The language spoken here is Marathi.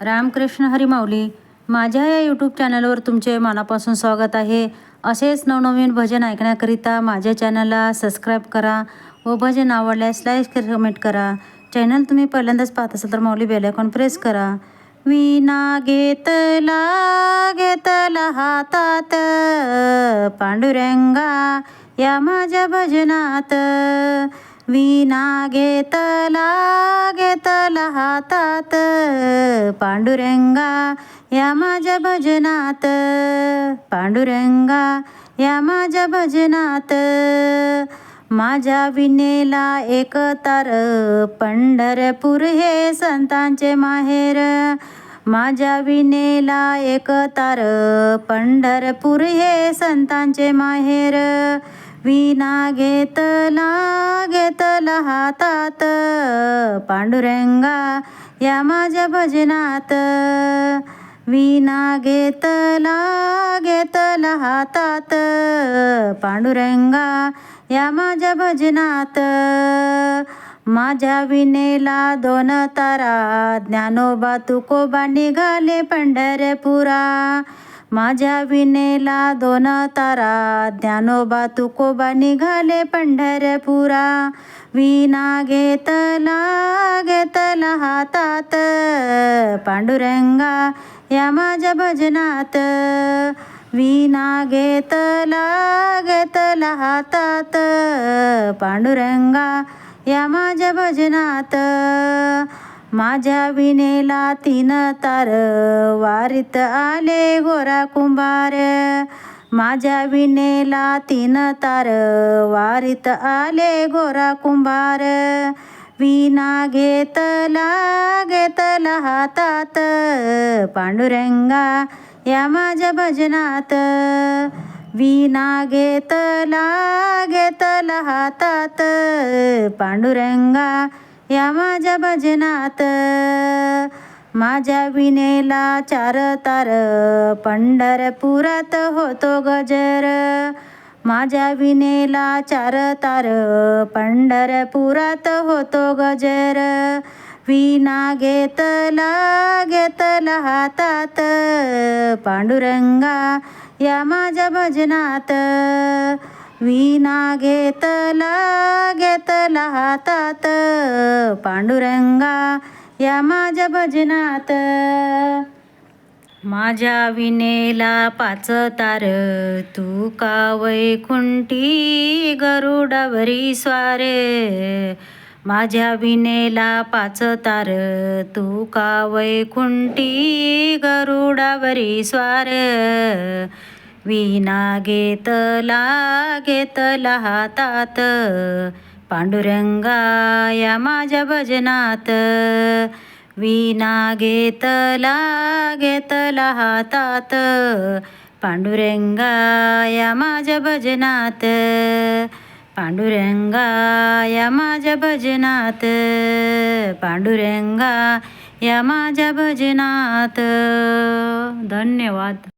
रामकृष्ण हरिमाऊली. माझ्या या यूट्यूब चॅनलवर तुमचे मनापासून स्वागत आहे. असेच नवनवीन भजन ऐकण्याकरिता माझ्या चॅनलला सबस्क्राईब करा व भजन आवडल्यास लाईक कमेंट करा. चॅनल तुम्ही पहिल्यांदाच पाहत असाल तर माऊली बेलायकॉन प्रेस करा. विना घेतला घेतला हातात. पांडुरंगा या माझ्या भजनात. विना घेतला घेतला हातात पांडुरंगा या माझ्या भजनात पांडुरंगा या माझ्या भजनात. माझ्या विनेला एक तार पंढरपूर हे संतांचे माहेर. माझ्या विनेला एक तार पंढरपूर हे संतांचे माहेर. विना घेतला घेतला हातात. पांडुरंगा या माझ्या भजनात. विना घेतला घेतला हातात. पांडुरंगा या माझ्या भजनात. माझ्या विनेला दोन तारा ज्ञानोबा तुकोबा निघाले पंढरपुरा. माझ्या विनेला दोन तारा ज्ञानोबा तुकोबा निघाले पंढरपुरा. विना घेतला घेतला हातात. पांडुरंगा या माझ्या भजनात. विना घेतला घेतला हातात. पांडुरंगा या माझ्या भजनात. माझ्या विनेला तीन तार वारीत आले गोरा कुंभार. माझ्या विनेला तीन तार वारीत आले गोरा कुंभार. विना घेतला घेतला हातात पांडुरंगा या माझ्या भजनात. विना घेतला घेतला हातात पांडुरंगा या माझ्या भजनात. माझ्या विनेला चार तार. पंढरपुरात होतो गजर. माझ्या विनेला चार तार. पंढरपुरात होतो गजर. विना घेतला घेतला हातात. पांडुरंगा या माझ्या भजनात. विना घेतला घेतला हातात. पांडुरंगा या माझ्या भजनात. माझ्या विनेला पाच तार तू का वैकुंठी गरुडावरी स्वारे? माझ्या विनेला पाच तार तू का वैकुंठी गरुडावरी स्वार? विना घेतला घेतला हातात पांडुरंगा या माझ्या भजनात. विना घेतला घेतला हातात पांडुरंगा या माझ्या भजनात. पांडुरंगा या माझ्या भजनात पांडुरंगा या माझ्या भजनात. धन्यवाद.